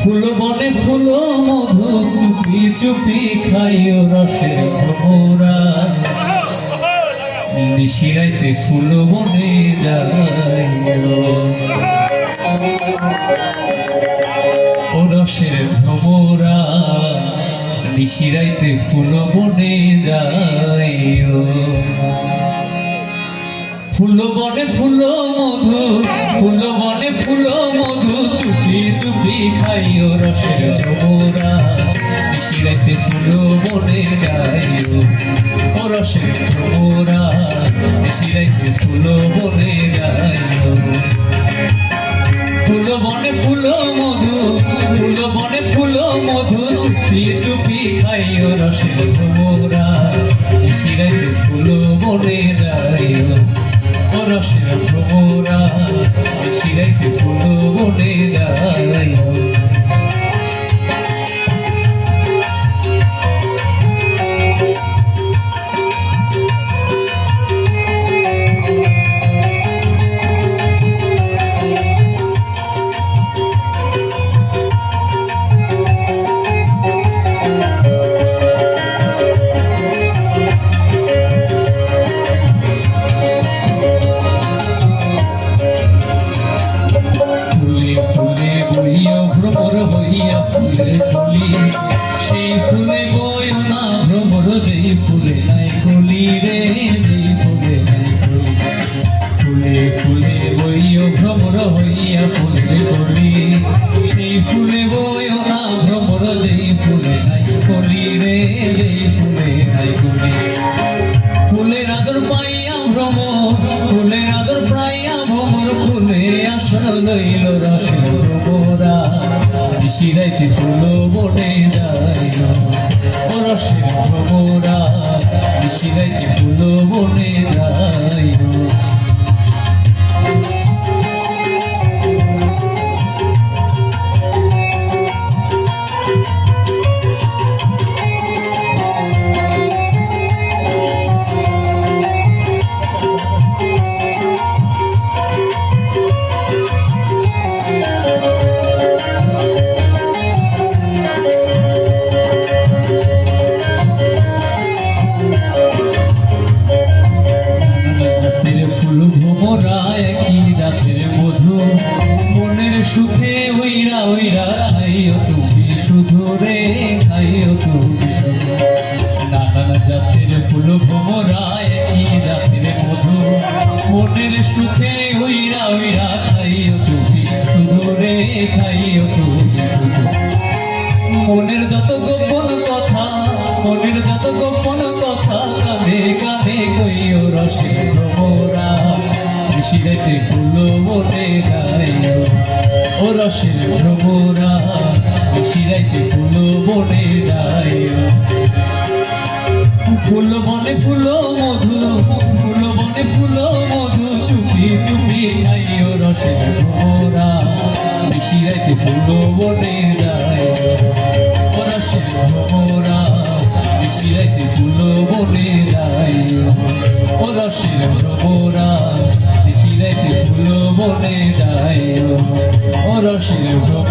ফুল বনে ফুল মধু চুপি চুপি খাইও রসের ভ্রমরা। নিশিরাইতে ফুল বনে যাইও। ও রসের ভ্রমরা, নিশিরাইতে ফুল বনে যাইও। ফুল বনে ফুল মধু ফুল বনে ফুল মধু, চুপি চুপি খাইও রসের ভ্রমরা নিশিরাইতে ফুল বনে যাইও ও রসের ভ্রমরা নিশিরাইতে ফুল বনে যাইও। ফুল বনে ফুল মধু ফুল বনে ফুল মধু, চুপি চুপি খাইও রসের ভ্রমরা রসের ভ্রমরা শিরাইতে ফুল বনে যাইও হইয়া ফুলে ফুলি, সেই ফুলে বয় না ভ্রমর যেই ফুলে নাই কলি রে ফুলে নাই কলি। ফুলে ফুলে ভ্রমর হইয়া ফুলে কলি সেই ফুলে বয় না ভ্রমর যেই ফুলে নাই কলি রে, যেই ফুলে নাই কলি। নিশিরাইতে ফুল বনে যাইল ও রসের ভ্রমরা চিরাইতে ফুল বনে ফুল একই রাতের মধু? মনের সুখে ওইরা ওইরা খাইও তুমি শুধু রে, খাইও তুমি নানান জাতের ফুল ভোমরা একই রাতের মধু? মনের সুখে ওইরা ওইরা খাইও তুমি শুধু রে, খাইও তুমি মনের যত গোপন কথা, মনের যত গোপন কথা কানে কানে কইও রসে শিরাইতে ফুল বনে যাইও ও রসের ভ্রমরা শিরাইতে ফুল বনে যাইও ফুল বনে ফুল মধু, ফুল বনে ফুল মধু, চুপি চুপি খাইও রসের ভ্রমরা। শিরাইতে ফুল বনে যাইও ও রসের ভ্রমরা শিরাইতে ফুল বনে যাইও ও রসের ভ্রমরা। ফুল যায় ও রসের ভ্রমরা